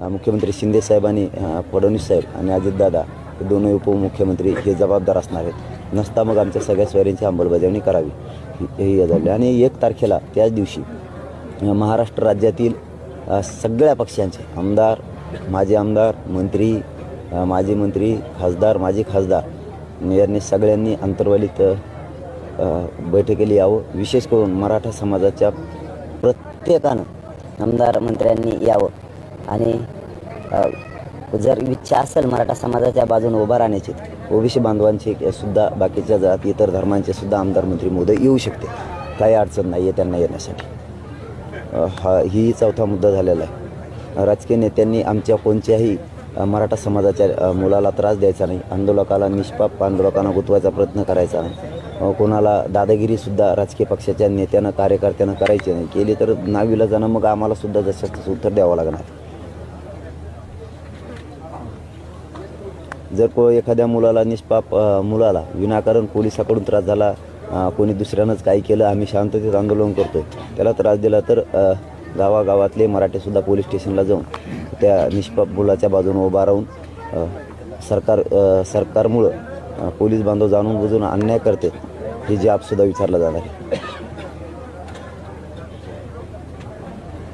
मुख्यमंत्री शिंदे साहेब आणि फडणवीस साहेब आणि अजितदादा हे दोन्ही उपमुख्यमंत्री हे जबाबदार असणार आहेत. नसता मग आमच्या सगळ्या स्वारींची अंमलबजावणी करावी. हे झाले. आणि एक तारखेला त्याच दिवशी महाराष्ट्र राज्यातील सगळ्या पक्षांचे आमदार माजी आमदार मंत्री माजी मंत्री खासदार माजी खासदार यांनी सगळ्यांनी अंतर्वालीत बैठकीला यावं. विशेष करून मराठा समाजाच्या प्रत्येकानं आमदार मंत्र्यांनी यावं. आणि जर इच्छा असेल मराठा समाजाच्या बाजूने उभा राहण्याची ओबीसी बांधवांचे सुद्धा बाकीच्या जात इतर धर्मांचे सुद्धा आमदार मंत्री महोदय येऊ शकते. काही अडचण नाही आहे त्यांना येण्यासाठी. हा ही चौथा मुद्दा झालेला आहे. राजकीय नेत्यांनी आमच्या कोणत्याही मराठा समाजाच्या मुलाला त्रास द्यायचा नाही. आंदोलकाला निष्पाप आंदोलकांना गुंतवायचा प्रयत्न करायचा नाही. कोणाला दादागिरीसुद्धा राजकीय पक्षाच्या नेत्यानं कार्यकर्त्यानं करायची नाही. केली तर नावीला जाणं मग आम्हालासुद्धा जशाच जसं तसं उत्तर द्यावं लागणार. जर को एखाद्या मुलाला निष्पाप मुलाला विनाकारण पोलिसाकडून त्रास झाला कोणी दुसऱ्यानंच काही केलं आम्ही शांततेत आंदोलन करतो त्याला त्रास दिला तर गावागावातले मराठीसुद्धा पोलीस स्टेशनला जाऊन त्या निष्पाप मुलाच्या बाजूने उभा राहून सरकार सरकारमुळं पोलीस बांधव जाणून बुजून अन्याय करते. हे जाबसुद्धा विचारलं जाणार आहे.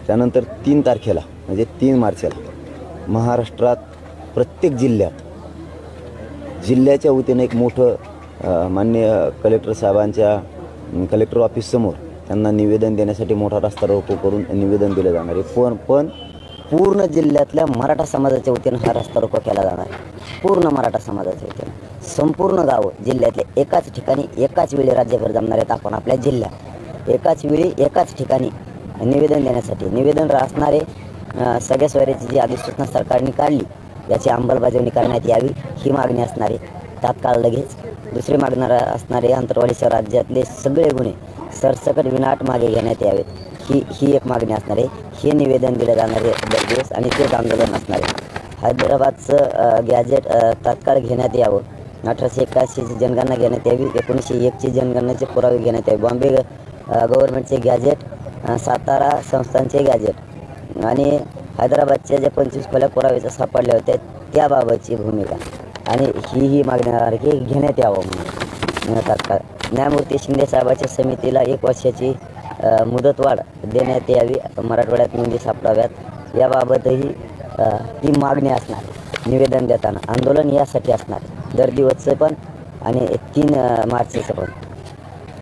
त्यानंतर तीन तारखेला म्हणजे तीन मार्चला महाराष्ट्रात प्रत्येक जिल्ह्यात जिल्ह्याच्या वतीनं एक मोठं मान्य कलेक्टर साहेबांच्या कलेक्टर ऑफिससमोर त्यांना निवेदन देण्यासाठी मोठा रस्ता रोको करून निवेदन दिलं जाणार आहे. पण पण पूर्ण जिल्ह्यातल्या मराठा समाजाच्या वतीनं हा रस्ता रोको केला जाणार आहे. पूर्ण मराठा समाजाच्या वतीनं. संपूर्ण गावं जिल्ह्यातले एकाच ठिकाणी एकाच वेळी राज्यभर जमणार आहेत आपण आपल्या जिल्ह्यात. एकाच वेळी एकाच ठिकाणी निवेदन देण्यासाठी निवेदन असणारे सगळ्या सोयऱ्याची जी अधिसूचना सरकारने काढली याची अंमलबजावणी करण्यात यावी ही मागणी असणारे तात्काळ लगेच. दुसरी मागणार असणारे अंतर्वालीच्या राज्यातले सगळे गुन्हे सरसकट विनाट मागे घेण्यात यावेत. ही ही एक मागणी असणार आहे हे निवेदन दिलं जाणार आहे दिवस आणि तेच आंदोलन असणार. आहे हैदराबादचं गॅजेट तात्काळ घेण्यात यावं. अठराशे एकाऐंशीची जनगणना घेण्यात यावी. एकोणीसशे एकची जनगणनेचे पुरावे घेण्यात यावे. बॉम्बे गव्हर्मेंटचे गव्हर्नमेंटचे गॅजेट सातारा संस्थांचे गॅजेट आणि हैदराबादच्या ज्या पंचवीस खोल्या पुराव्याच्या सापडल्या होत्या त्याबाबतची भूमिका. आणि ही ही मागण्यासारखी घेण्यात यावं म्हणून. तात्काळ. न्यायमूर्ती शिंदेसाहेबाच्या समितीला एक वर्षाची मुदतवाढ देण्यात यावी. मराठवाड्यात नोंदी सापडाव्यात. याबाबतही ती मागणी असणार. निवेदन देताना. आंदोलन यासाठी असणार. दर दिवसचं पण आणि तीन मार्चचं पण.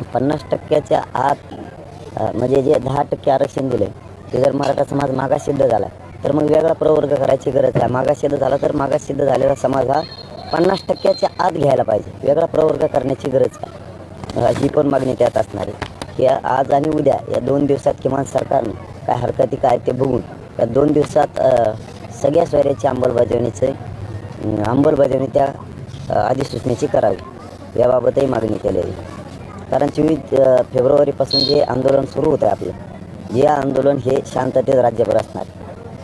पन्नास टक्क्याच्या आत म्हणजे जे दहा टक्के आरक्षण दिले ते जर मराठा समाज मागास सिद्ध झाला तर मग वेगळा प्रवर्ग करायची गरज आहे मागास सिद्ध झाला तर मागास सिद्ध झालेला समाज हा पन्नास टक्क्याच्या आत घ्यायला पाहिजे. वेगळा प्रवर्ग करण्याची गरज आहे अ, ही पण मागणी त्यात असणार आहे की आज आणि उद्या या दोन दिवसात किमान सरकारनं काय हरकती काय ते बघून या दोन दिवसात सगळ्या सोयऱ्याची अंमलबजावणीचे अंमलबजावणी त्या अधिसूचनेची करावी. याबाबतही मागणी केलेली. आहे. कारण चोवीस फेब्रुवारीपासून जे आंदोलन सुरू होतं आहे आपलं जे आंदोलन हे शांततेत राज्यभर असणार.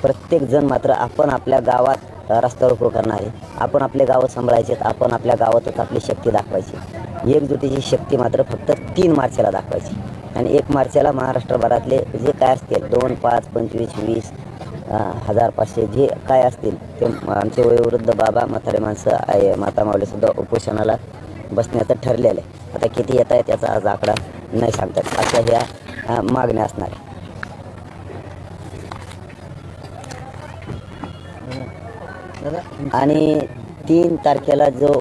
प्रत्येकजण मात्र आपण आपल्या गावात रस्ता रोको करणार आहे. आपण आपले गावं सांभाळायचे आपण आपल्या गावातच आपली शक्ती दाखवायची. एकजुटीची शक्ती मात्र फक्त तीन मार्चला दाखवायची. आणि एक मार्चला महाराष्ट्रभरातले जे काय असतील दोन पाच पंचवीस वीस हजार पाचशे जे काय असतील ते आमचे वयोवृद्ध बाबा म्हातारे माणसं आहे. माता मावलेसुद्धा उपोषणाला बसण्याचं ठरलेलं आहे. आता किती येत आहे त्याचा आज आकडा नाही सांगतात अशा ह्या मागण्या असणार आहे आणि तीन तारखेला जो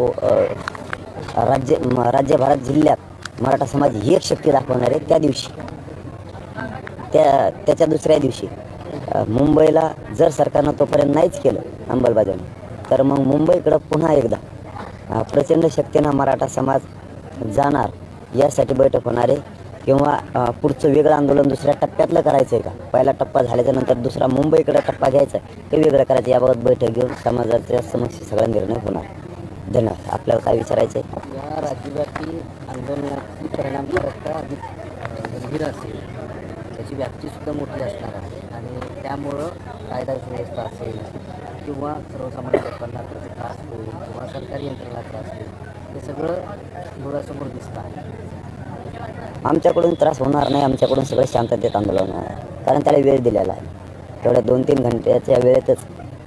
राज्य राज्यभरात जिल्ह्यात मराठा समाज एक शक्ती दाखवणार आहे त्या दिवशी. त्या त्याच्या दुसऱ्या दिवशी. मुंबईला जर सरकारनं तोपर्यंत नाहीच केलं अंमलबजावणी तर मग मुंबईकडं पुन्हा एकदा प्रचंड शक्तीनं मराठा समाज जाणार यासाठी बैठक होणार आहे. किंवा पुढचं वेगळं आंदोलन दुसऱ्या टप्प्यातलं करायचं आहे का? पहिला टप्पा झाल्याच्यानंतर दुसरा मुंबईकडे टप्पा घ्यायचा आहे हे वेगळं करायचं याबाबत बैठक घेऊन समाजाच्या समक्ष सगळा निर्णय होणार. धन्यवाद. आपल्याला काय विचारायचं आहे? या राज्यव्यापी आंदोलनाची परिणामकारकता अधिक गंभीर असेल. त्याची व्याप्तीसुद्धा मोठी असणार आहे. त्यामुळं कायदा सुव्यवस्था असेल किंवा सर्वसामान्य लोकांना त्याचा त्रास होईल किंवा सरकारी यंत्रणा त्रास होईल हे सगळं डोळ्यासमोर दिसतं आहे आमच्याकडून त्रास होणार नाही आमच्याकडून सगळं शांततेत आंदोलन होणार आहे. कारण त्याला वेळ दिलेला आहे तेवढ्या दोन तीन घंट्याच्या वेळेतच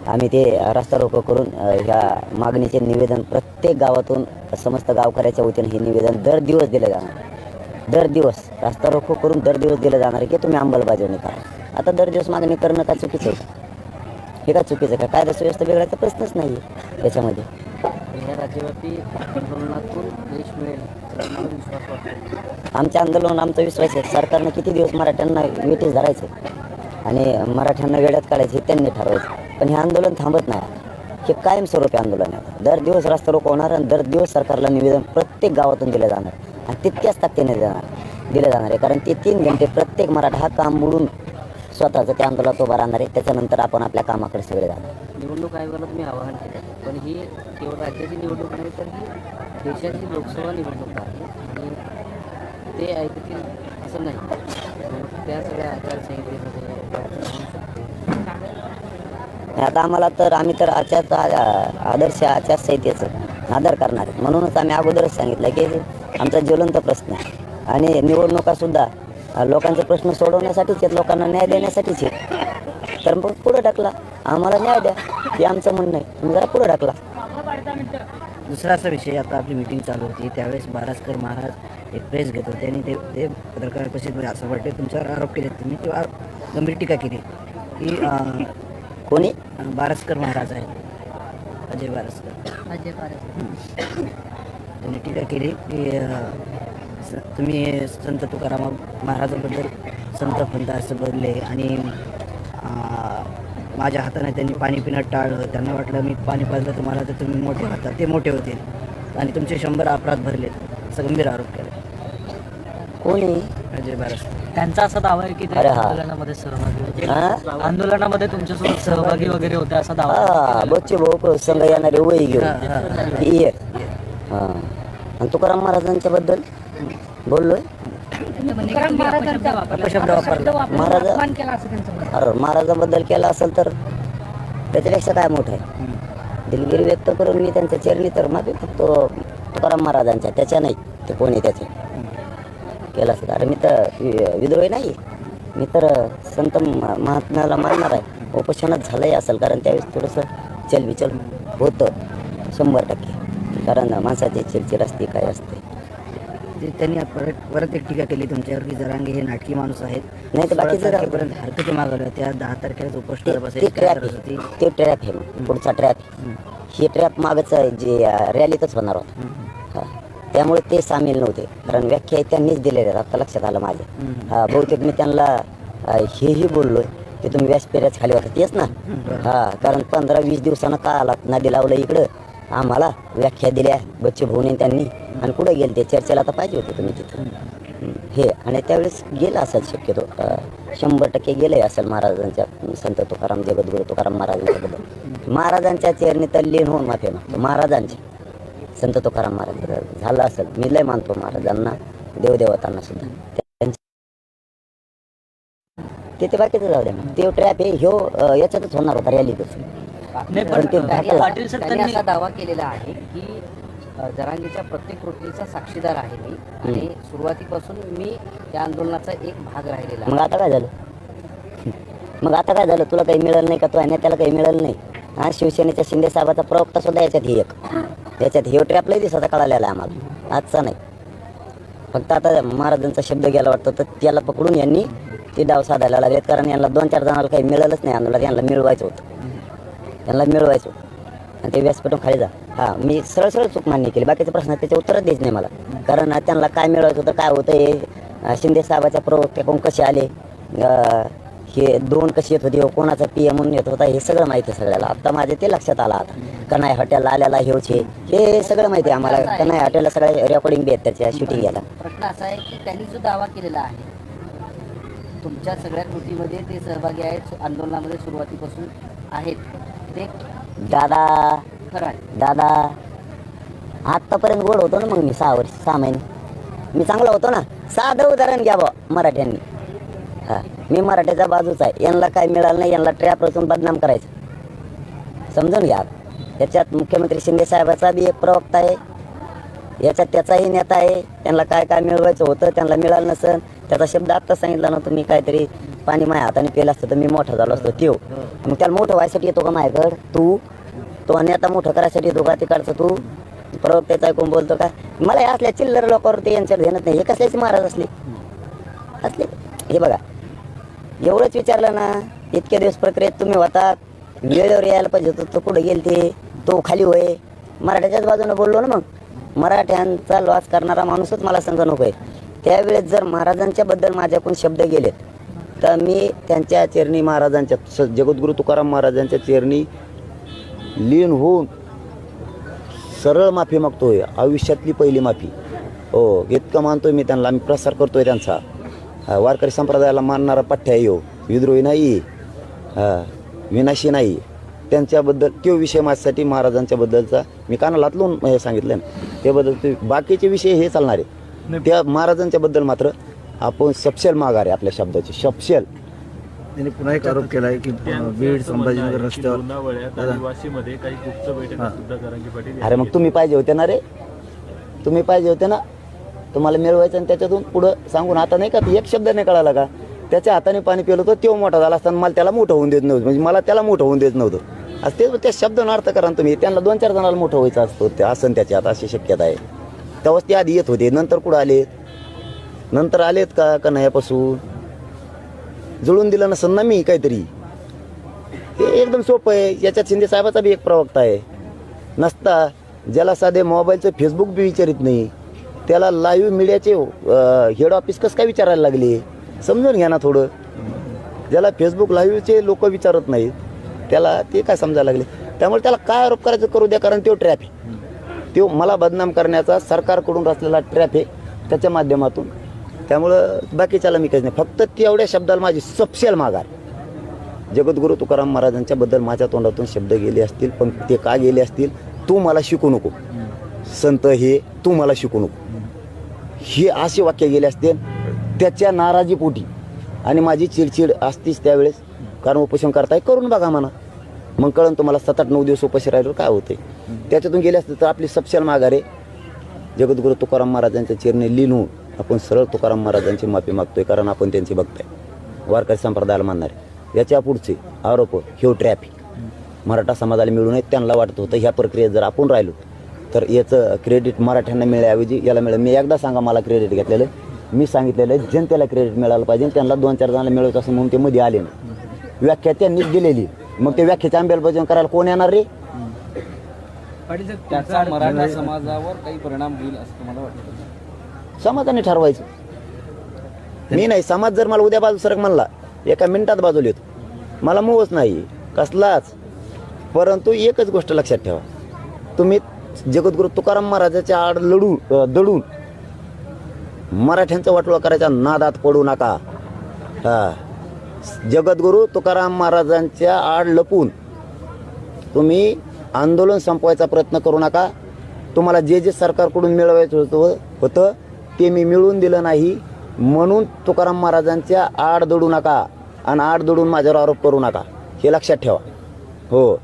आम्ही ते रस्ता रोको करून ह्या मागणीचे निवेदन प्रत्येक गावातून समस्त गावकऱ्याच्या वतीनं हे निवेदन दर दिवस दिलं जाणार आहे. दर दिवस रस्ता रोको करून दर दिवस दिलं जाणार आहे की तुम्ही अंमलबजावणी करा आता दर दिवस मागणी करणं काय चुकीचं आहे? का? हे काय चुकीचं आहे? का कायदा सुव्यवस्था बिघडायचा प्रश्नच नाही आहे त्याच्यामध्ये. या राज्यव्यापी आंदोलनातून यश मिळेल असा मला विश्वास वाटतो. आमच्या आंदोलन आमचा विश्वास आहे. सरकारनं किती दिवस मराठ्यांना वेटीस धरायचं? आणि मराठ्यांना वेड्यात काढायचं हे त्यांनी ठरवायचं. पण हे आंदोलन थांबत नाही. हे कायमस्वरूपी आंदोलन आहे. दर दिवस रस्ता रोको होणार आणि दर दिवस सरकारला निवेदन प्रत्येक गावातून दिलं जाणार. आणि तितक्याच ताकदीने देणार दिलं जाणार आहे. कारण ते तीन घंटे प्रत्येक मराठा हा काम बुडून स्वतःचं त्या आंदोलनात उभा राहणार आहे. त्याच्यानंतर आपण आपल्या कामाकडे सगळे जाणार. निवडणूक आयोगाला तुम्ही आवाहन केलं. पण ही केवळ राज्याची निवडणूक नाही तर ही देशाची लोकसभा निवडणूक आहे. आणि ते ऐकतील असं नाही. त्या सगळ्या आचारसंहितेमध्ये आता आम्हाला तर आम्ही तर आचार आदर्श आचारसंहितेचं आदर करणार आहे. म्हणूनच आम्ही अगोदरच सांगितलं की आमचा ज्वलंत प्रश्न आहे. आणि निवडणुकासुद्धा लोकांचे प्रश्न सोडवण्यासाठीच आहेत लोकांना न्याय देण्यासाठीच आहेत. तर मग पुढं टाकला आम्हाला न्याय द्या हे आमचं म्हणणं आहे. तुम्ही जरा पुढं टाकला दुसरा असा विषय आता आपली मिटिंग चालू होती. त्यावेळेस बारासकर महाराज एक प्रेस घेत होते आणि ते ते पत्रकार परिषदेमध्ये असं वाटते तुमच्यावर आरोप केले तुम्ही किंवा गंभीर टीका केली की कोणी? बारसकर महाराज आहेत. अजय बारसकर. अजय बारसकर. त्यांनी टीका केली की तुम्ही संत तुकाराम महाराजांबद्दल संत पंत असं बोलले आणि अं, माझ्या हाताने त्यांनी पाणी पिणं टाळलं. त्यांना वाटलं मी पाणी पाजलं तुम्हाला तर तुम्ही मोठे होता. ते मोठे होते. आणि तुमचे शंभर अपराध भरले. असं गंभीर आरोप केला. कोणी? अजय बारसकर त्यांचा असा दावा आहे की ते अरे हा. आंदोलनामध्ये सहभागी होते? आंदोलनामध्ये तुमच्यासोबत सहभागी वगैरे होते असा दावा हा बच्चे भाऊ संघ येणारे वही घेऊन. हा, हा, हा. आणि तुकाराम महाराजांच्या बद्दल बोललोय? अपशब्द वापरला. महाराज अरे महाराजांबद्दल केला असेल तर त्याच्यापेक्षा काय मोठं आहे? दिलगिरी व्यक्त करून मी त्यांच्या चरणी तर माफी मागतो तुकाराम महाराजांच्या. त्याच्या नाही ते कोणी त्याचे? केलं असेल. अरे मी तर वि- विद्रोही नाही. मी तर संत म- महात्म्याला मानणार आहे. उपोषणात झालंही असेल कारण त्यावेळेस थोडंसं चलबिचल होतं. शंभर टक्के. कारण माणसाची चिडचिड असते काय असते? ते त्यांनी परत परत एक टीका केली तुमच्यावर की जरांगे हे नाटकी माणूस आहेत. नाही तर बाकीचं राहू दे. तारखेपर्यंत हरकती मागवल्या त्या दहा तारखेला उपोषणाला होती. ते ट्रॅप आहे मग पुढचा ट्रॅप हे ट्रॅप मागच जे रॅलीतच होणार होता. त्यामुळे ते सामील नव्हते. कारण व्याख्या त्यांनीच दिलेल्या आता लक्षात आलं माझ्या. हा बहुतेक मी त्यांना हेही बोललोय की तुम्ही व्यासपेऱ्याच खाली होता. तेच ना? हा कारण पंधरा वीस दिवसानं का आला नदी लावलं इकडं? आम्हाला व्याख्या दिल्या बच्चे भाऊने त्यांनी. आणि कुठं गेले ते? चर्चेला आता पाहिजे होते तुम्ही तिथं. हे आणि त्यावेळेस गेलं असेल शक्यतो. शंभर टक्के गेले असेल महाराजांच्या संत तुकाराम जगद्गुरु तुकाराम महाराजांच्याबद्दल. महाराजांच्या चरणी तर लीन होऊन माफी मागतो. महाराजांचे संत तुकाराम महाराज झालं असेल. मी लय मानतो महाराजांना देवदेवतांना सुद्धा. त्यांचे ते बाकीचं जाऊ द्या. ते ट्रॅप हे ह्यो याच्यातच होणार होता रॅलीतच नाही पण ते. पाटील सर त्यांनी असा दावा केलेला आहे की जरांगेच्या प्रत्येक कृतीचा साक्षीदार आहे मी. आणि सुरुवातीपासून मी या आंदोलनाचा एक भाग राहिलेला मग आता काय झालं? मग आता काय झालं? तुला काही मिळालं नाही का? तू त्याला काही मिळालं नाही. हा शिवसेनेच्या शिंदे साहेबाचा प्रवक्ता सुद्धा याच्यात ही एक. याच्यात हे ट्रॅपलाही दिवसाचा कळालेला आहे आम्हाला. आजचा नाही. फक्त आता महाराजांचा शब्द गेला वाटतं तर त्याला पकडून यांनी ते डाव साधायला लागलेत. कारण यांना दोन चार जणांना काही मिळालंच नाही. आंदोलन यांना मिळवायचं होतं. त्यांना मिळवायचो. आणि ते व्यासपीठून खाली जा. हा मी सरळ सरळ चूक मान्य केली. बाकीचे प्रश्न त्याचे उत्तरच द्यायचं नाही मला. कारण त्यांना काय मिळवायचं होतं काय होतं हे शिंदे साहेबाच्या प्रवक्त्याकडून कसे आले? हे दोन कशी येत होती कोणाचा पी एम म्हणून येत होता हे सगळं माहिती आहे सगळ्याला. आता माझे ते लक्षात आलं आता. कनाय हॉटेलला आलेला हेवचे हे सगळं माहिती आहे आम्हाला. कनाय हॉटेलला सगळ्या रेकॉर्डिंग बी आहेत त्याच्या शूटिंग याला. प्रश्न असा आहे की त्यांनी जो दावा केलेला आहे तुमच्या सगळ्या कृतीमध्ये ते सहभागी आहेत आंदोलनामध्ये सुरुवातीपासून आहेत. ते. दादा. खरं आहे दादा. आत्तापर्यंत गोड होतो ना मग मी सहा वर्ष सहा महिने. मी चांगला होतो ना. साधं उदाहरण घ्या बा मराठ्यांनी. हा मी मराठ्याच्या बाजूच आहे. यांना काय मिळालं नाही यांना ट्रॅप रचून बदनाम करायचं. समजून घ्या. त्याच्यात मुख्यमंत्री शिंदे साहेबाचा बी एक प्रवक्ता आहे. याच्यात त्याचाही नेता आहे. त्यांना काय काय मिळवायचं होतं त्यांना मिळालं नसेल त्याचा शब्द आत्ता सांगितला ना तुम्ही काहीतरी पाणी माझ्या हाताने पेलं असतं तर मी मोठा झालो असतो. त्यो मग त्याला मोठं व्हायसाठी येतो का माझ्याकडं? तू. तो नेता मोठं करायसाठी येतो का तिकडचं तू? प्रवक्त्याचा ऐकून बोलतो का? मला असल्या चिल्लर लोकांवरती यांच्यावर घेणत नाही. हे कसल्याचे महाराज असले? असले. हे बघा. एवढंच विचारलं ना इतक्या दिवस प्रक्रियेत तुम्ही होता. वेळेवर यायला पाहिजे होतं. तो कुठं गेल ते तो खाली होय. मराठ्याच्याच बाजूने बोललो ना मग. मराठ्यांचा लॉस करणारा माणूसच मला संघ नको आहे. त्यावेळेस जर महाराजांच्याबद्दल माझ्याकडून शब्द गेलेत तर मी त्यांच्या चेरणी महाराजांच्या स- जगद्गुरू तुकाराम महाराजांच्या चेरणी लीन होऊन सरळ माफी मागतोय. आयुष्यातली पहिली माफी. हो इतकं मानतोय मी त्यांना. आम्ही प्रसार करतोय त्यांचा. वारकरी संप्रदायाला मानणारा पठ्ठ्या येऊ विद्रोही नाही. हा, विनाशी नाही. त्यांच्याबद्दल तो विषय माझ्यासाठी महाराजांच्या बद्दलचा मी कानाला लातलून हे सांगितलं ना. त्याबद्दल ते बाकीचे विषय हे चालणार आहे त्या महाराजांच्या बद्दल मात्र आपण सपशेल माघार आहे आपल्या शब्दाची सपशेल. त्यांनी पुन्हा एक आरोप केला आहे की बीड संभाजीनगर रस्त्यावर अरे मग तुम्ही पाहिजे होते ना रे. तुम्ही पाहिजे होते ना. तुम्हाला मिळवायचं आणि त्याच्यातून पुढं सांगून आता नाही का एक शब्द नाही कळाला का? त्याच्या हाताने पाणी पिलं होतं तो मोठा झाला असताना मला त्याला मोठं होऊन देत नव्हतं. म्हणजे मला त्याला मोठं होऊन देत नव्हतं. आज ते त्या शब्दानं अर्थ करा ना तुम्ही. त्यांना दोन चार जणाला मोठं व्हायचं असतो ते असं त्याच्यात अशी शक्यता आहे. तेव्हाच ते आधी येत होते. नंतर कुठं आलेत नंतर आलेत का का नाहीपासून जुळून दिलं नसेल ना मी काहीतरी. ते एकदम सोपं आहे. याच्यात शिंदे साहेबाचा बी एक प्रवक्ता आहे. नसता. ज्याला साधे मोबाईलचं फेसबुक बी विचारित नाही. त्याला लाईव्ह मीडियाचे हेड ऑफिस कसं काय विचारायला लागले? समजून घ्या ना थोडं. ज्याला फेसबुक लाईव्हचे लोक विचारत नाहीत त्याला ते काय समजायला लागले? त्यामुळे त्याला काय आरोप करायचं करू द्या कारण तो ट्रॅप आहे. तो मला बदनाम करण्याचा सरकारकडून रचलेला ट्रॅप आहे त्याच्या माध्यमातून. त्यामुळं बाकीच्याला मी काहीच नाही. फक्त ती एवढ्या शब्दाला माझी सपशेल माघार. जगद्गुरू तुकाराम महाराजांच्याबद्दल माझ्या तोंडातून शब्द गेले असतील पण ते का गेले असतील तू मला शिकू नको. संत हे तू मला शिकू नको. हे असे वाक्य गेले असतील त्याच्या नाराजीपोटी आणि माझी चिडचिड असतीच त्यावेळेस कारण उपोषण करताय करून बघा म्हणा. मग कळण तुम्हाला सात आठ नऊ दिवस उपाशी राहिलो काय होते त्याच्यातून गेले असते तर आपली सपशल माघारे. जगद्गुरू तुकाराम महाराजांच्या चिरणे लिहून आपण सरळ तुकाराम महाराजांची माफी मागतोय कारण आपण त्यांची बघताय वारकरी संप्रदायाला मानणारे याच्या पुढचे आरोप ह्यो ट्रॅफिक मराठा समाजाला मिळू नये त्यांना वाटत होतं ह्या प्रक्रियेत जर आपण राहिलो तर याचं क्रेडिट मराठ्यांना मिळण्याऐवजी याला मिळेल. मी एकदा सांगा मला क्रेडिट घेतलेलं मी सांगितलेलं आहे, जनतेला क्रेडिट मिळालं पाहिजे त्यांना दोन चार जणांना मिळवत असं म्हणून ते मध्ये आले नाही. व्याख्या त्यांनीच दिलेली. मग ते व्याख्याचे अंमलबजावणी करायला कोण येणार रे? त्याचा मराठा समाजावर काही परिणाम होईल असं तुम्हाला वाटतं? समाजाने ठरवायचं. मी नाही समाज जर मला उद्या बाजू सरक म्हणला एका मिनिटात बाजूला येतो. मला मोहच नाही कसलाच. परंतु एकच गोष्ट लक्षात ठेवा. तुम्ही जगद्गुरू तुकाराम महाराजाच्या आड लढून अ, दडून मराठ्यांचा वाटोळा करायच्या नादात पडू नका. हा. जगद्गुरू तुकाराम महाराजांच्या आड लपून तुम्ही आंदोलन संपवायचा प्रयत्न करू नका. तुम्हाला जे जे सरकारकडून मिळवायचं होतं होतं ते मी मिळवून दिलं नाही. म्हणून तुकाराम महाराजांच्या आड दडू नका आणि आड दडून माझ्यावर आरोप करू नका. हे लक्षात ठेवा. हो.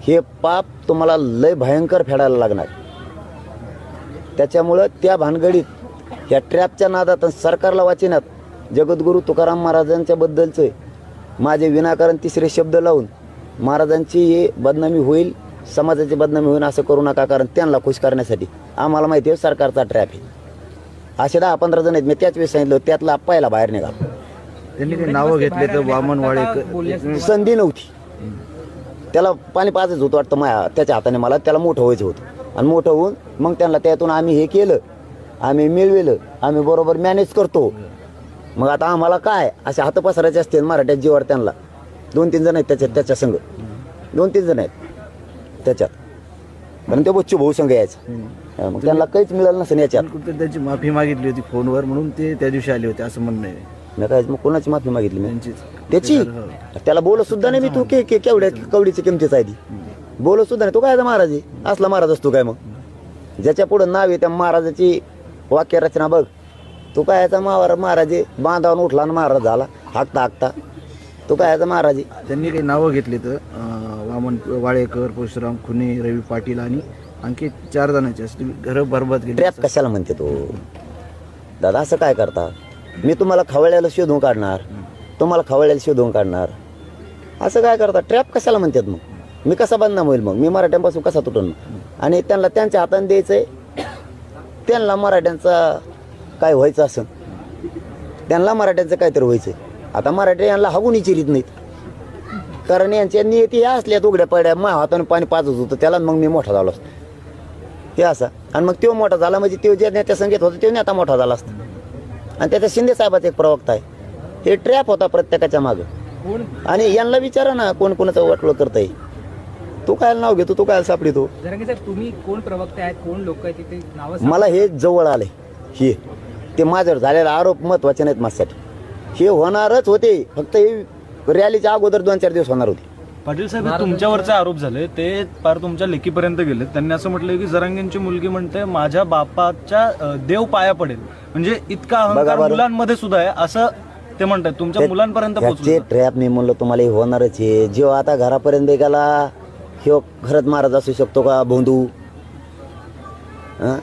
हे पाप तुम्हाला लय भयंकर फेडायला लागणार. त्याच्यामुळं त्या भानगडीत या ट्रॅपच्या नादात आणि सरकारला वाचिनात जगद्गुरू तुकाराम महाराजांच्या बद्दलचे माझे विनाकारण तिसरे शब्द लावून महाराजांची हे बदनामी होईल समाजाची बदनामी होईल असं करू नका कारण त्यांना खुश करण्यासाठी आम्हाला माहिती आहे सरकारचा ट्रॅप आहे. असे दहा पंधरा जण आहेत. मी त्याच वेळेस सांगितलं त्यातला पहिला बाहेर निघाला. त्यांनी नावं घेतले तर वामन संधी नव्हती. त्याला पाणी पाजायचं होतं वाटतं माया त्याच्या हाताने मला त्याला मोठं व्हायचं होतं. आणि मोठं होऊन मग त्यांना त्यातून आम्ही हे केलं. आम्ही मिळविलं आम्ही बरोबर मॅनेज करतो. मग आता आम्हाला काय? असे हात पसरायचे असतील मराठ्यात जीवावर त्यांना. दोन तीन जण आहेत त्याच्यात त्याच्या संघ दोन तीन जण आहेत त्याच्यात. पण ते बच्चू भाऊ संघ यायचा. मग त्यांना काहीच मिळालं नसेल याच्यात. त्यांची माफी मागितली होती फोनवर म्हणून ते त्या दिवशी आले होते असं म्हणणं आहे. मी काय मग कोणाची माफी मागितली मी? त्याची. हो. त्याला बोलत सुद्धा नाही मी तू के कवडीची किमतीच आहे ती. बोलत सुद्धा नाही. तो काय महाराज आहे? असला महाराज असतो काय मग? ज्याच्या पुढं नाव आहे त्या महाराजाची वाक्यरचना बघ. तू काय याचा महाराज महाराज आहे बांधावून उठला आणि महाराज झाला. हाकता हाकता. तू काय याचा महाराज? आहे त्यांनी काही नावं घेतली तर अं, वामन वाळेकर परशुराम खुने रवी पाटील आणि आणखी चार जणांची असली घरं बरबाद केली. ट्रॅप कशाला म्हणते तो? दादा असं काय करता? मी तुम्हाला खवळ्याला शोधून काढणार. तुम्हाला खवळ्याला शोधून काढणार. असं काय करता? ट्रॅप कशाला म्हणतात मग? मी कसा बदनाम होईल मग? मी मराठ्यांपासून कसा तुटून? आणि त्यांना त्यांच्या हाताने द्यायचंय? त्यांना मराठ्यांचा काय व्हायचं असं? त्यांना मराठ्यांचं काहीतरी व्हायचं आता मराठी यांना हागून चिरीत नाहीत. कारण यांच्या नियती या असल्या उघड्या पड्या मा हातानं पाणी पाजत होतं. त्याला मग मी मोठा झालो असतो. हे असा. आणि मग तो मोठा झाला म्हणजे तो जे नेत्या संगीत होता तो नेता मोठा झाला असता. आणि त्याच्या शिंदे साहेबाचा एक प्रवक्ता आहे. हे ट्रॅप होता प्रत्येकाच्या मागं. आणि यांना विचारा ना कोण कोणाचं वाटलं येईल तू काय नाव घेतो तू काय सापडितो? जरांगे साहेब तुम्ही कोण प्रवक्ते आहेत कोण लोक आहेत तिथे नावं मला हे जवळ आलंय हे. ते माझ्यावर झालेले आरोप महत्त्वाचे नाहीत माझ्यासाठी. हे होणारच होते फक्त हे रॅलीच्या अगोदर दोन चार दिवस होणार होते. पाटील साहेब हे तुमच्यावरचे आरोप झाले ते पार तुमच्या लेखीपर्यंत गेले त्यांनी असं म्हटलं की जरांगेंची मुलगी म्हणते माझ्या बापाच्या अं, देव पाया पडेल. म्हणजे इतका बघा अहंकार बरं. मुलांमध्ये सुद्धा आहे असं ते म्हणतात तुमच्या मुलांपर्यंत पोहोचलं ट्रॅप मी म्हणलं तुम्हाला हे होणारच आहे. जेव्हा आता घरापर्यंत गेला ह्यो खरंच महाराज असू शकतो का भोंदू? हं?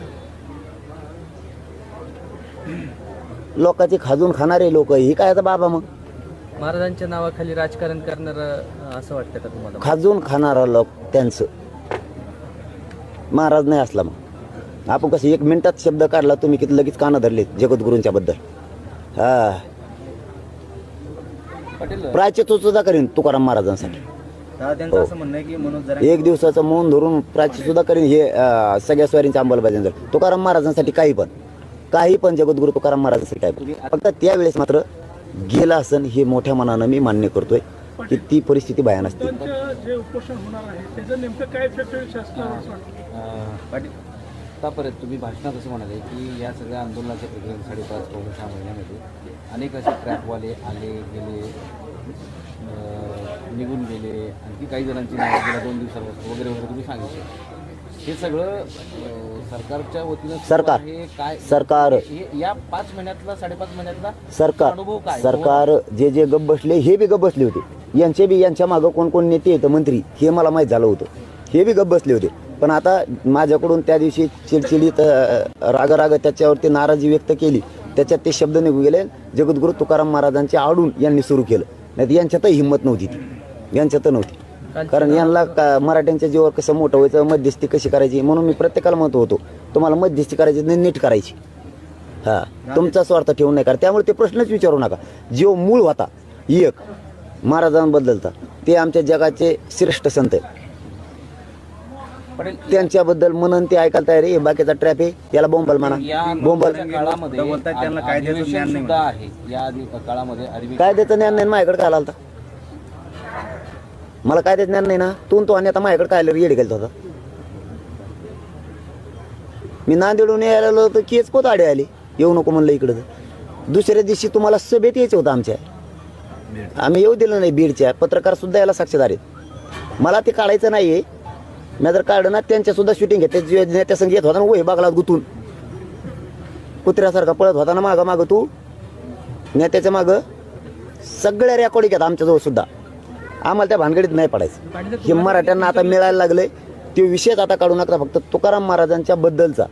लोकांची खाजून खाणारे लोक ही काय आता बाबा मग? महाराजांच्या नावाखाली राजकारण करणार असं वाटतं का तुम्हाला? खाजून खाणारा लोक त्यांचं. महाराज नाही असला मग. आपण कसं एक मिनिटात शब्द काढला तुम्ही किती लगेच कानं धरले जगद्गुरूंच्या बद्दल. हा. सुद्धा करीन तुकाराम महाराजांसाठी. दादा त्यांचं असं म्हणणं आहे की मनोज जरांगे एक दिवसाचं मौन धरून प्राची सुद्धा करीन हे अं, सगळ्या स्वारींच्या अंमलबजावणी झाली तुकाराम महाराजांसाठी काही पण काही पण जगद्गुरु तुकाराम महाराजांसाठी काही पण. फक्त त्यावेळेस मात्र गेला असन हे मोठ्या मनानं मी मान्य करतोय की ती परिस्थिती भयान असते. पाटील आतापर्यंत तुम्ही भाषणात असं म्हणाले की या सगळ्या आंदोलनाच्या प्रक्रियेत साडेपाच पाऊण सहा महिन्यामध्ये अनेक असे ट्रॅपवाले आले गेले. अं, निघून गेले आणखी काही जणांची नावं गेल्या दोन दिवसापासून वगैरे वगैरे तुम्ही सांगितलं हे सगळं अं, सरकारच्या वतीनं सुरू सरकार. आहे काय सरकार. हे- या पाच महिन्यातला साडेपाच महिन्यातला सरकार. अनुभव काय? सरकार जे जे गप बसले हे बी गप बसले होते. यांचे बी यांच्या मागं कोण कोण नेते येतं मंत्री हे मला माहीत झालं होतं. हे बी गप बसले होते. पण आता माझ्याकडून त्या दिवशी चिडचिडीत अं, राग राग त्याच्यावरती नाराजी व्यक्त केली. त्याच्यात ते शब्द निघून गेले जगद्गुरू तुकाराम महाराजांचे आडून यांनी सुरू केलं. नाही यांच्यातही हिंमत नव्हती ती. यांच्यात नव्हती. कारण यांना का- मराठ्यांच्या जीवावर कसं मोठं व्हायचं मध्यस्थी कशी करायची? म्हणून मी प्रत्येकाला म्हणतो होतो तुम्हाला मध्यस्थी करायची नाही नीट करायची. हा तुमचा स्वार्थ ठेवून नाही करा त्यामुळे ते प्रश्नच विचारू नका. जो मूळ होता एक. महाराजांबद्दलचा ते आमच्या जगाचे श्रेष्ठ संत त्यांच्याबद्दल म्हणून ते ऐकायला तयार आहे. बाकीचा ट्रॅप आहे. याला बोंबल म्हणा. बोंबल. काळामध्ये कायद्याचं ज्ञान नाही सुद्धा आहे या आधी- काळामध्ये अधिवेशन काय त्याचं ज्ञान नाही माझ्याकडे काय आलता मला काय त्याच ज्ञान नाही ना. तू तो आणि आता माझ्याकडे काय येडे गेलता होता. मी नांदेडून यायला आलो तर केच पोत आडे आली. येऊ नको म्हणलं इकडं. तर. दुसऱ्या दिवशी तुम्हाला सभेत यायचं होतं आमच्या. आम्ही येऊ दिलं नाही बीडच्या. पत्रकार सुद्धा याला साक्षीदार आहेत. मला ते काढायचं नाही आहे मी जर काढलं ना त्यांच्यासुद्धा शूटिंग घेते नेत्या संघ येत होता ना वही बागला गुतून. कुत्र्यासारखा पळत होता ना मागं मागं तू. नेत्याच्या मागं सगळ्या रेकॉर्डिंग घेतात आमच्याजवळ सुद्धा. आम्हाला त्या भानगडीत नाही पडायचं. हे मराठ्यांना आता मिळायला लागले. ते विषयच आता काढू नका. फक्त तुकाराम महाराजांच्या बद्दलचा.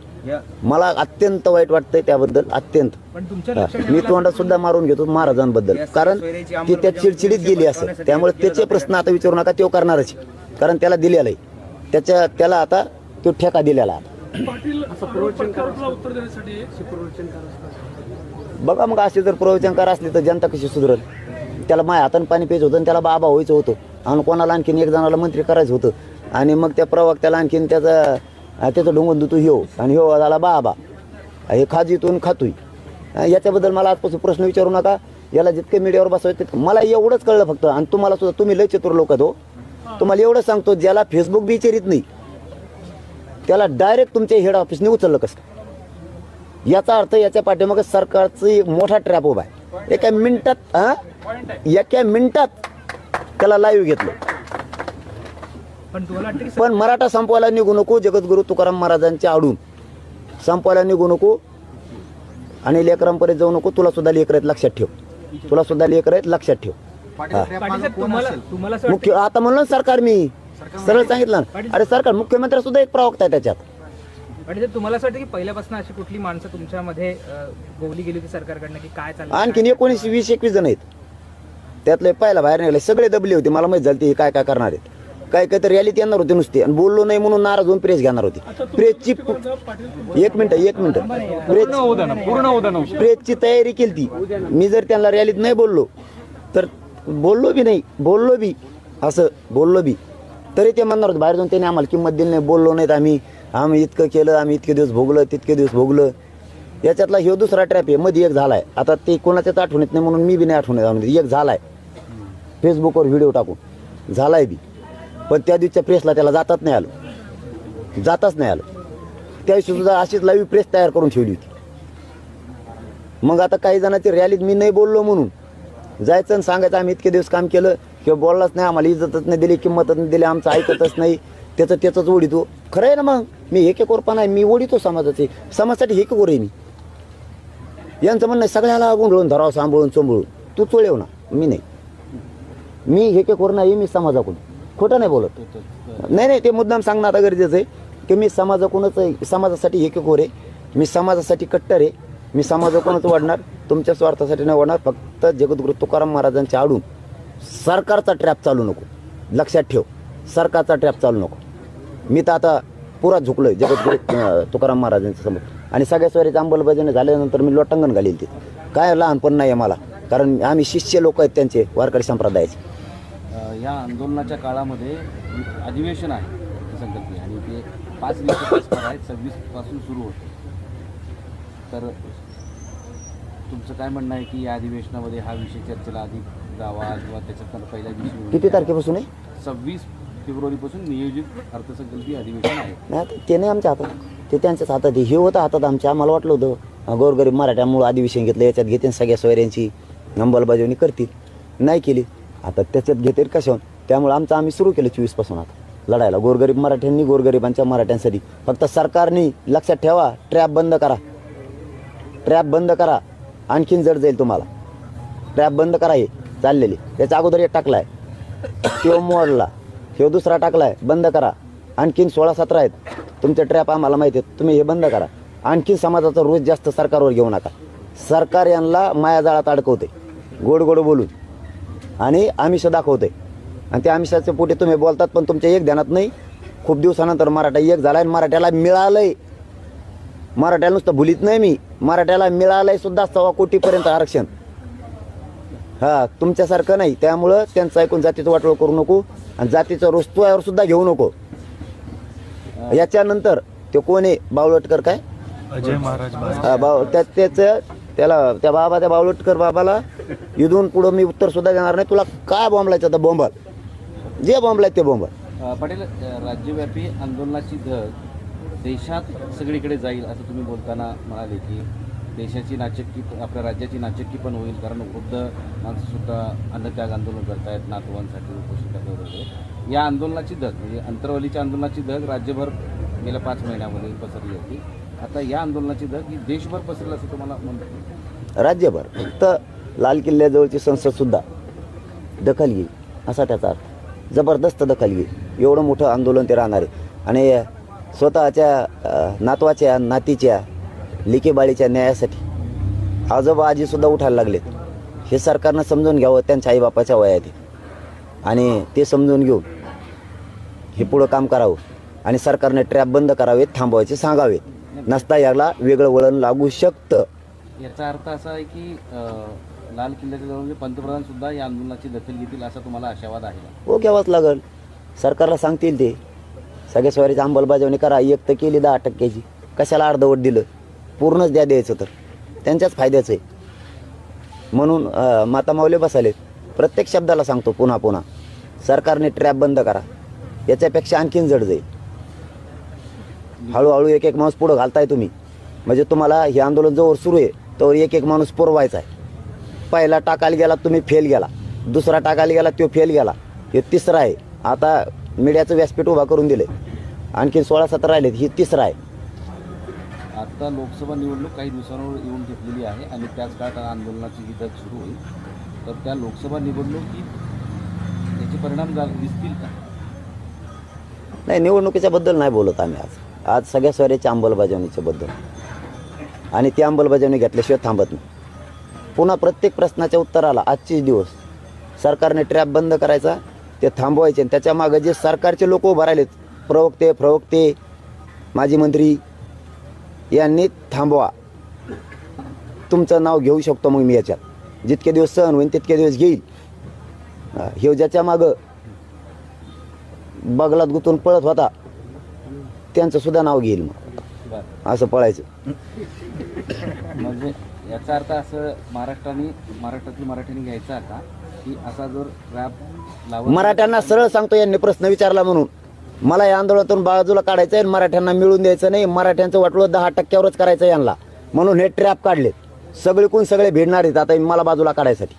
मला अत्यंत वाईट वाटतंय त्याबद्दल. अत्यंत. मी तोंडात सुद्धा मारून घेतो महाराजांबद्दल. कारण ती त्या चिडचिडीत गेली असं त्यामुळे त्याचे प्रश्न आता विचारू नका. तो करणारच कारण त्याला दिलेला आहे. त्याच्या त्याला आता तो ठेका दिलेला बघा मग असे जर प्रवचनकार असले तर जनता कशी सुधरल? त्याला माया हातानं पाणी प्यायचं होतं आणि त्याला बाबा व्हायचं होतं. आणि कोणाला आणखीन एक जणाला मंत्री करायचं होतं. आणि मग त्या प्रवक्त्याला आणखीन त्याचा त्याचं ढोंगून देतो ह्यो. आणि ह्यो झाला बाबा. हे खाजीतून खातोय. याच्याबद्दल मला आजपासून प्रश्न विचारू नका. याला जितके मीडियावर बसवायचे तितकं मला एवढंच कळलं फक्त. आणि तुम्हाला सुद्धा तुम्ही लय चतुर लोक हो. तुम्हाला एवढं सांगतो ज्याला फेसबुक बी विचारित नाही त्याला डायरेक्ट तुमच्या हेड ऑफिसने उचललं कसं? याचा अर्थ याच्या पाठीमागे सरकारचं एक मोठा ट्रॅप उभा आहे. एका मिनिटात हा? एका मिनिटात त्याला लाईव्ह घेतलं. पण मराठा संपवायला निघू नको जगद्गुरू तुकाराम महाराजांच्या आडून. संपवायला निघू नको आणि लेकरांपर्यंत जाऊ नको तुला सुद्धा लेकर आहेत लक्षात ठेव. तुला सुद्धा लेकर आहेत लक्षात ठेव. मुख्य आता म्हणलं ना सरकार मी. सरळ सांगितलं ना. अरे सरकार मुख्यमंत्री सुद्धा एक प्रवक्ता आहे त्याच्यात. म्हणजे ते तुम्हाला असं वाटतं की पहिल्यापासून अशी कुठली माणसं तुमच्यामध्ये अं, गोवली गेली होती सरकारकडनं की काय चाललं आणखीन एकोणीस वीस एकवीस जण आहेत. त्यातले पहिला बाहेर निघाले सगळे दबले होते. मला माहीत झाली काय काय करणार आहेत. काय काय तर रॅलीत येणार होते नुसते. आणि बोललो नाही म्हणून नाराज होऊन प्रेस घेणार होती. प्रेसची एक मिनिट एक मिनिट. प्रेस पूर्ण होऊ द्या ना पूर्ण होऊ द्या ना प्रेसची तयारी केली ती मी जर त्यांना रॅलीत नाही बोललो तर बोललो बी नाही बोललो बी. असं बोललो बी. तरी ते म्हणणार होते बाहेर जाऊन त्यांनी आम्हाला किंमत दिली नाही बोललो नाहीत आम्ही. आम्ही इतकं केलं आम्ही इतके दिवस भोगलं तितके दिवस भोगलं. याच्यातला ह्यो दुसरा ट्रॅप आहे मध्ये एक झालाय. आता ते कोणाच्याच आठवण येत नाही म्हणून मी बी नाही आठवण येत आणून एक झालाय. फेसबुकवर व्हिडिओ टाकून. झालाय बी. पण त्या दिवसच्या प्रेसला त्याला जाताच नाही आलं. जाताच नाही आलं. त्या दिवशी सुद्धा अशीच लाईव्ह प्रेस तयार करून ठेवली होती. मग आता काही जणांची रॅलीत मी नाही बोललो म्हणून. जायचं आणि सांगायचं आम्ही इतके दिवस काम केलं. किंवा बोललाच नाही आम्हाला इज्जतच नाही दिली किंमतच नाही दिली आमचं ऐकतच नाही. त्याचं त्याचंच ओढितो हो. खरं आहे ना मग? मी हेकेकोरपणा आहे मी ओढितो समाजाचे. समाजासाठी हेकेकोर आहे मी. यांचं म्हणणं आहे, सगळ्याला गुंडळून धरावं सांभाळून चोंबळून. तू चोळेव ना मी नाही. मी हेकेकोर नाही मी समाजाकडून. खोटं नाही बोलत. नाही नाही ते मुद्दाम सांगणं आता गरजेचं आहे की मी समाजाकडूनच आहे समाजासाठी हेकेकोर आहे. मी समाजासाठी कट्टर आहे. मी समाजाकडूनच वाढणार तुमच्या स्वार्थासाठी नाही वाढणार फक्त जगद्गुरु तुकाराम महाराजांच्या आडून सरकारचा ट्रॅप चालू नको. लक्षात ठेव सरकारचा ट्रॅप चालू नको. मी तर आता पुरा झुकलोय जगद्गुरु तुकाराम महाराजांच्या समोर. आणि सगळ्या स्वारीची अंमलबजावणी झाल्यानंतर मी लोटांगण घालील ते काय लहानपण नाही आहे मला कारण आम्ही शिष्य लोक आहेत त्यांचे वारकरी संप्रदायाचे. या आंदोलनाच्या काळामध्ये अधिवेशन आहे आणि ते पाच आहे सव्वीसपासून सुरू होते. तर तुमचं काय म्हणणं आहे की या अधिवेशनामध्ये हा विषय चर्चेला आधी जावा किंवा त्याच्यात पहिल्या दिवशी किती तारखेपासून आहे? सव्वीस फेब्रुवारीपासून नियोजित अर्थसंकल्पीय अधिवेशन आहे. नाही ते नाही आमच्या हातात. ते त्यांच्याच हातात आहे. हे होतं हातात आमच्या. आम्हाला वाटलं होतं गोरगरीब मराठ्यामुळं अधिवेशन घेतलं याच्यात घेते सगळ्या सोयऱ्यांची. अंमलबजावणी करतील. नाही केली. आता त्याच्यात घेते कशावर त्यामुळे आमचं आम्ही सुरू केलं चोवीसपासून आता. लढायला. गोरगरीब मराठ्यांनी गोरगरिबांच्या मराठ्यांसाठी. फक्त सरकारने लक्षात ठेवा ट्रॅप बंद करा. ट्रॅप बंद करा. आणखीन जड जाईल तुम्हाला. ट्रॅप बंद करा हे. चाललेली. त्याच्या अगोदर एक टाकलाय. तो मोडला. ह्यो दुसरा टाकलाय बंद करा. आणखीन सोळा सतरा आहेत. तुमचे ट्रॅप आम्हाला माहिती आहेत. तुम्ही हे बंद करा. आणखीन समाजाचा रोज जास्त सरकारवर घेऊ नका. सरकार यांना मायाजाळात अडकवते. गोड गोड बोलून. आणि आमिष दाखवते. आणि त्या आमिषाच्या पोटी तुम्ही बोलतात पण तुमच्या एक ध्यानात नाही. खूप दिवसानंतर मराठा एक झाला आणि मराठ्याला मिळालंय. मराठ्याला नुसतं भुलीत नाही मी. मराठ्याला मिळालंय सुद्धा सव्वा कोटीपर्यंत आरक्षण. हा तुमच्यासारखं नाही. त्यामुळं त्यांचं ऐकून जातीचं वाटोळ करू नको. आणि जातीचं रोस्तुयावर सुद्धा घेऊ नको. याच्यानंतर ते कोण आहे? बावळटकर काय? अजय महाराज हा, बाव त्या त्याचं त्याला त्या बाबा त्या बावळटकर बाबाला इथून पुढं मी उत्तर सुद्धा देणार नाही. तुला काय बॉम्बलायचं तर बॉम्बल जे बॉम्बलाय ते बॉम्बल पाटील राज्यव्यापी आंदोलनाची धग देशात सगळीकडे जाईल असं तुम्ही बोलताना म्हणाले की देशाची नाचक्की आपल्या राज्याची नाचक्की पण होईल कारण वृद्ध माणसंसुद्धा अन्नत्याग आंदोलन करतायत नातवांसाठी उपोषण वगैरे. या आंदोलनाची धग म्हणजे अंतरवलीच्या आंदोलनाची धग राज्यभर गेल्या पाच महिन्यामध्ये पसरली होती. आता या आंदोलनाची धग ही देशभर पसरली असं तुम्हाला म्हणतो राज्यभर फक्त लाल किल्ल्याजवळची संसदसुद्धा दखल घेईल असा त्याचा अर्थ. जबरदस्त दखल घेईल. एवढं मोठं आंदोलन ते राहणार आहे. आणि स्वतःच्या नातवाच्या नातीच्या लिकेबाळीच्या न्यायासाठी. आजोबा आजीसुद्धा उठायला लागलेत. हे सरकारनं समजून घ्यावं त्यांच्या आईबापाच्या वयात. आणि ते समजून घेऊन हे पुढं काम करावं. आणि सरकारने ट्रॅप बंद करावेत थांबवायचे सांगावेत. नसता याला वेगळं वळण लागू शकतं. याचा अर्थ असा आहे की लाल किल्ल्याच्या जवळ पंतप्रधान सुद्धा या आंदोलनाची दखल घेतील असा तुम्हाला आशावाद आहे? हो घ्यावंच लागल. सरकारला सांगतील ते. सगळ्या स्वारीची अंमलबजावणी करा. एक तर केली दहा टक्क्याची. कशाला अर्धवट दिलं? पूर्णच द्या द्यायचं तर. त्यांच्याच फायद्याचं आहे. म्हणून माता माऊले बसाले प्रत्येक शब्दाला सांगतो पुन्हा पुन्हा. सरकारने ट्रॅप बंद करा. याच्यापेक्षा आणखीन जड जाईल. हळूहळू एक एक माणूस पुढं घालताय तुम्ही. म्हणजे तुम्हाला हे आंदोलन जवळ सुरू आहे तोवर एक एक माणूस पुरवायचा आहे. पहिला टाकायला गेला तुम्ही फेल गेला. दुसरा टाकायला गेला तो फेल गेला. हे तिसरा आहे. आता मीडियाचं व्यासपीठ उभा करून दिले आणखीन सोळा सतरा राहिलेत ही तिसरा आहे. आता लोकसभा निवडणूक काही दिवसांवर येऊन घेतलेली आहे आणि त्याच काळात आंदोलनाची ही धग सुरू होईल. तर त्या लोकसभा निवडणुकीत याचे परिणाम दिसतील का? नाही निवडणुकीच्याबद्दल नाही बोलत आम्ही आज. आज सगळ्या स्वऱ्याच्या अंमलबजावणीच्या बद्दल. आणि ती अंमलबजावणी घेतल्याशिवाय थांबत नाही. पुन्हा प्रत्येक प्रश्नाच्या उत्तराला आजचेच दिवस. सरकारने ट्रॅप बंद करायचा ते थांबवायचे आणि त्याच्यामागं जे सरकारचे लोक उभं राहिलेत प्रवक्ते प्रवक्ते माजी मंत्री यांनी थांबवा. तुमचं नाव घेऊ शकतो मग मी याच्यात. जितके दिवस सहन होईल तितके दिवस घेईल. हा, ज्याच्या मागं बगलात गुतून पळत होता त्यांचं सुद्धा नाव घेईल मग. असं पळायचं. म्हणजे याचा अर्थ असं महाराष्ट्राने महाराष्ट्रातील मराठ्यांनी घ्यायचा का की असा जर रॅप मराठ्यांना सरळ सांगतो यांनी प्रश्न विचारला म्हणून. मला या आंदोलनातून बाजूला काढायचं आहे मराठ्यांना मिळून द्यायचं नाही. मराठ्यांचं वाटलं दहा टक्क्यावरच करायचं यांना. म्हणून हे ट्रॅप काढलेत. सगळे कोण सगळे भिडणार आहेत आता मला बाजूला काढायसाठी.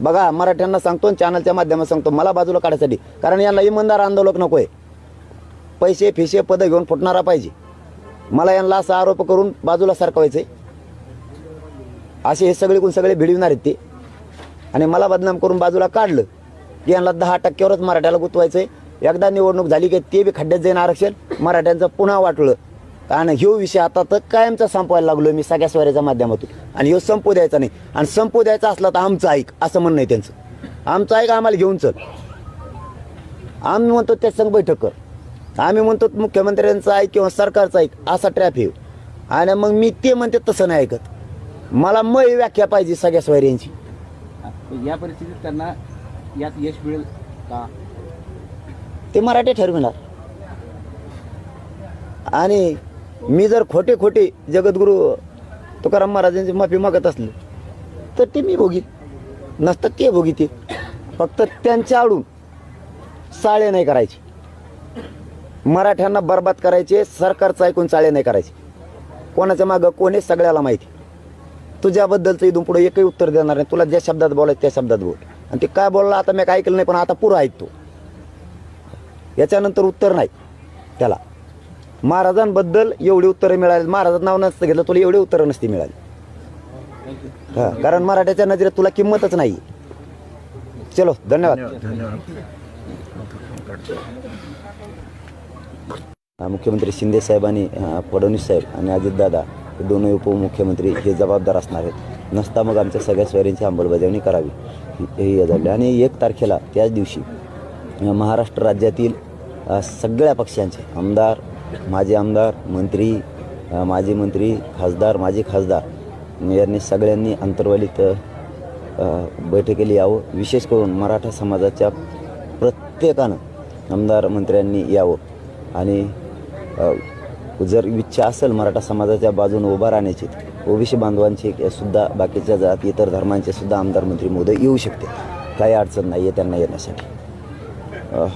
बघा मराठ्यांना सांगतो चॅनलच्या माध्यमात सांगतो मला बाजूला काढायसाठी. कारण यांना इमानदार आंदोलक नको आहे. पैसे फिसे पदं घेऊन फुटणारा पाहिजे. मला यांना असा आरोप करून बाजूला सरकवायचं आहे असे हे सगळे कोण सगळे भिडविणार आहेत ते. आणि मला बदनाम करून बाजूला काढलं की यांना दहा टक्क्यावरच मराठ्याला गुंतवायचं आहे एकदा निवडणूक झाली की ते बी खड्ड्यात जाईन आरक्षण मराठ्यांचं पुन्हा वाटलं. कारण ह्यो विषय आता तर कायमचा संपवायला लागलो मी सगळ्या स्वाऱ्याच्या माध्यमातून. आणि ह्यो संपू द्यायचा नाही. आणि संपू द्यायचा असला तर आमचं ऐक असं म्हणणं आहे त्यांचं. आमचं ऐक आम्हाला घेऊन चल. आम्ही म्हणतो त्या संघ बैठक कर. आम्ही म्हणतो मुख्यमंत्र्यांचं ऐक किंवा सरकारचं ऐक असा ट्रॅप येऊ आणि मग मी ते म्हणते तसं नाही ऐकत. मला मय व्याख्या पाहिजे सगळ्या स्वाऱ्यांची या परिस्थितीत त्यांना यात यश मिळेल का? ते मराठी ठरविणार. आणि मी जर खोटे खोटे जगद्गुरू तुकाराम महाराजांची माफी मागत असले तर ते मी भोगी नसतं ते भोगीते फक्त त्यांच्या आडून साळे नाही करायचे. मराठ्यांना बरबाद करायचे सरकारचं ऐकून चाळे नाही करायचे. कोणाच्या मागं कोण आहे सगळ्याला माहिती. तुझ्याबद्दलचं इथून पुढे एकही उत्तर देणार नाही. तुला ज्या शब्दात बोलायचं त्या शब्दात बोल. आणि ते काय बोलला आता मी काय ऐकलं नाही पण आता पुरं ऐकतो. याच्यानंतर उत्तर नाही. त्याला. महाराजांबद्दल एवढी उत्तरं मिळाली. महाराजांचं नाव नसतं घेतलं तुला एवढी उत्तरं नसती मिळाली. हा, कारण मराठ्याच्या नजरेत तुला किंमतच नाही. चलो धन्यवाद. मुख्यमंत्री शिंदे साहेब आणि फडणवीस साहेब आणि अजितदादा हे दोन्ही उपमुख्यमंत्री हे जबाबदार असणार आहेत. नसता मग आमच्या सगळ्या स्वारींची अंमलबजावणी करावी. हे- झाले. आणि एक तारखेला त्याच दिवशी महाराष्ट्र राज्यातील सगळ्या पक्षांचे. आमदार माजी आमदार मंत्री माजी मंत्री खासदार माजी खासदार. यांनी सगळ्यांनी अंतर्वालीत बैठकीला यावं. विशेष करून मराठा समाजाच्या प्रत्येकानं आमदार मंत्र्यांनी यावं. आणि जर इच्छा असेल मराठा समाजाच्या बाजून उभा राहण्याची ओबीसी बांधवांचे सुद्धा बाकीच्या जात इतर धर्मांचे सुद्धा आमदार मंत्री महोदय येऊ शकते काही अडचण नाही आहे त्यांना येण्यासाठी.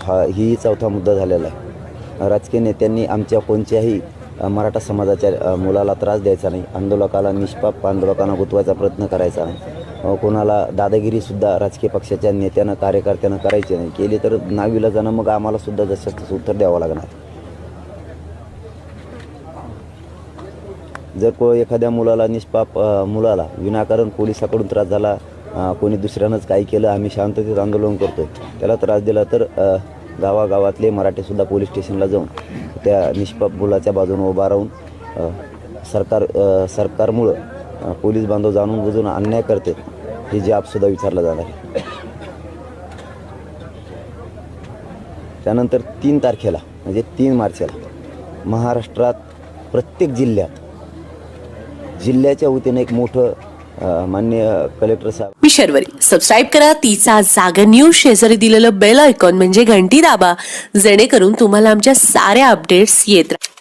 हा ही चौथा मुद्दा झालेला आहे. राजकीय नेत्यांनी आमच्या कोणत्याही मराठा समाजाच्या मुलाला त्रास द्यायचा नाही आंदोलकाला निष्पाप आंदोलकांना गुंतवायचा प्रयत्न करायचा नाही. कोणाला दादागिरीसुद्धा राजकीय पक्षाच्या नेत्यानं कार्यकर्त्यानं करायची नाही. केली तर नावीला जाणं मग आम्हालासुद्धा जसं तसं उत्तर द्यावं लागणार. जर को एखाद्या मुलाला निष्पाप मुलाला विनाकारण पोलिसाकडून त्रास झाला कोणी दुसऱ्यानंच काही केलं आम्ही शांततेत आंदोलन करतो त्याला त्रास दिला तर गावागावातले मराठेसुद्धा पोलीस स्टेशनला जाऊन त्या निष्पाप मुलाच्या बाजूने उभा राहून सरकार सरकारमुळं पोलीस बांधव जाणून बुजून अन्याय करते हे जाबसुद्धा विचारलं जाणार आहे. त्यानंतर तीन तारखेला म्हणजे तीन मार्चला महाराष्ट्रात प्रत्येक जिल्ह्यात जिल्ह्याच्या वतीनं एक मोठं मान्य कलेक्टर साहेब. मी शर्वरी. सबस्क्राईब करा. तिचा जागर न्यूज शेजारी दिलेलं बेल आयकॉन म्हणजे घंटी दाबा. जेणेकरून तुम्हाला आमच्या साऱ्या अपडेट्स येत राहतील